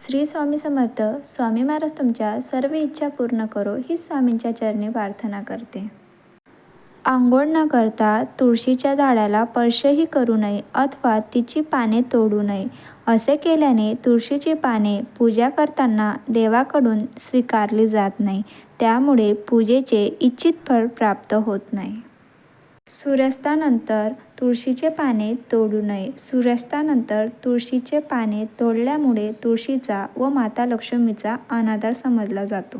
श्री स्वामी समर्थ स्वामी महाराज तुमच्या सर्व इच्छा पूर्ण करो ही स्वामींच्या चरणी प्रार्थना करते. आंघोळ न करता तुळशीच्या झाडाला स्पर्शही करू नये अथवा तिची पाने तोडू नये. असे केल्याने तुळशीची पाने पूजा करताना देवाकडून स्वीकारली जात नाही. त्यामुळे पूजेचे इच्छित फळ प्राप्त होत नाही. सूर्यास्तानंतर तुळशीचे पाने तोडू नये. सूर्यास्तानंतर तुळशीचे पाने तोडल्यामुळे तुळशीचा व माता लक्ष्मीचा अनादर समजला जातो.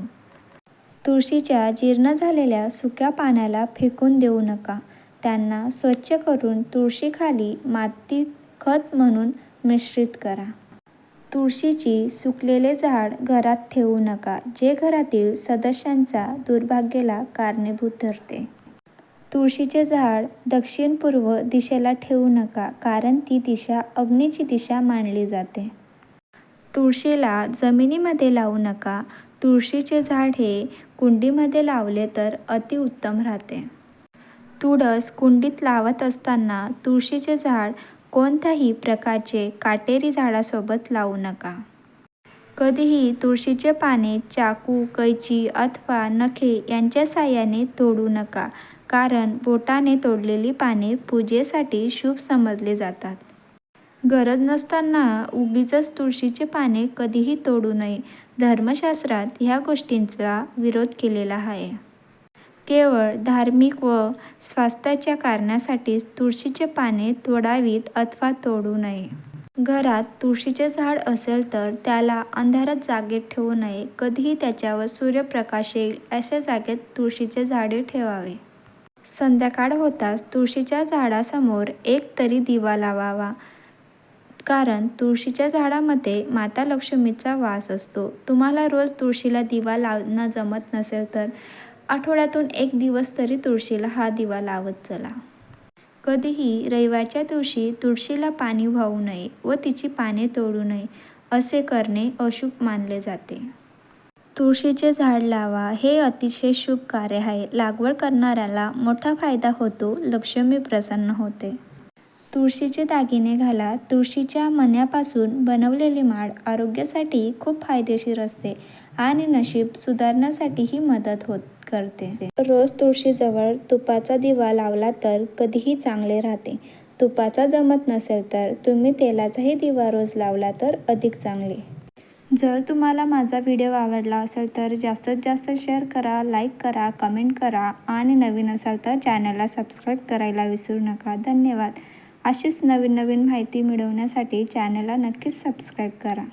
तुळशीच्या जीर्ण झालेल्या सुक्या पाण्याला फेकून देऊ नका. त्यांना स्वच्छ करून तुळशीखाली माती खत म्हणून मिश्रित करा. तुळशीची सुकलेले झाड घरात ठेवू नका जे घरातील सदस्यांचा दुर्भाग्याला कारणीभूत ठरते. तुळशीचे झाड दक्षिण पूर्व दिशेला ठेवू नका कारण ती दिशा अग्नीची दिशा मानली जाते. तुळशीला जमिनीमध्ये लावू नका. तुळशीचे झाड हे कुंडीमध्ये लावले तर अतिउत्तम राहते. तुळस कुंडीत लावत असताना तुळशीचे झाड कोणत्याही प्रकारचे काटेरी झाडासोबत लावू नका. कधीही तुळशीचे पाने चाकू कैची अथवा नखे यांच्या साह्याने तोडू नका. कारण बोटाने तोडलेली पाने पूजेसाठी शुभ समजले जातात. गरज नसताना उगीच तुळशीचे पाने कधीही तोडू नये धर्मशास्त्रात ह्या गोष्टींचा विरोध केलेला आहे. केवळ धार्मिक व स्वास्थ्याच्या कारणासाठीच तुळशीचे पाने तोडावीत अथवा तोडू नये. घरात तुळशीचे झाड असेल तर त्याला अंधारात जागेत ठेवू नये कधीही त्याच्यावर सूर्यप्रकाश येईल अशा जागेत तुळशीचे झाडे ठेवावे. संध्याकाळ होताच तुळशीच्या झाडासमोर एक तरी दिवा लावावा. कारण तुळशीच्या झाडामध्ये माता लक्ष्मीचा वास असतो. तुम्हाला रोज तुळशीला दिवा लावणं जमत नसेल तर आठवड्यातून एक दिवस तरी तुळशीला हा दिवा लावत चला. कधीही रविवारच्या दिवशी तुळशीला पाणी वाहू नये व तिची पाने तोडू नये असे करणे अशुभ मानले जाते. तुळशीचे झाड लावा हे अतिशय शुभ कार्य आहे. लागवड करणाऱ्याला मोठा फायदा होतो लक्ष्मी प्रसन्न होते. तुळशीचे दागिने घाला. तुळशीच्या मण्यापासून बनवलेली माळ आरोग्यासाठी खूप फायदेशीर असते आणि नशीब सुधारण्यासाठीही मदत होत करते. रोज तुळशीजवळ तुपाचा दिवा लावला तर कधीही चांगले राहते. तुपाचा जमत नसेल तर तुम्ही तेलाचाही दिवा रोज लावला तर अधिक चांगले. जर तुम्हाला माझा व्हिडिओ आवडला असेल तर जास्तीत जास्त शेअर करा लाईक करा कमेंट करा आणि नवीन असाल तर चॅनलला सबस्क्राईब करायला विसरू नका. धन्यवाद. अशीच नवीन नवीन माहिती मिळवण्यासाठी चॅनलला नक्कीच सबस्क्राईब करा.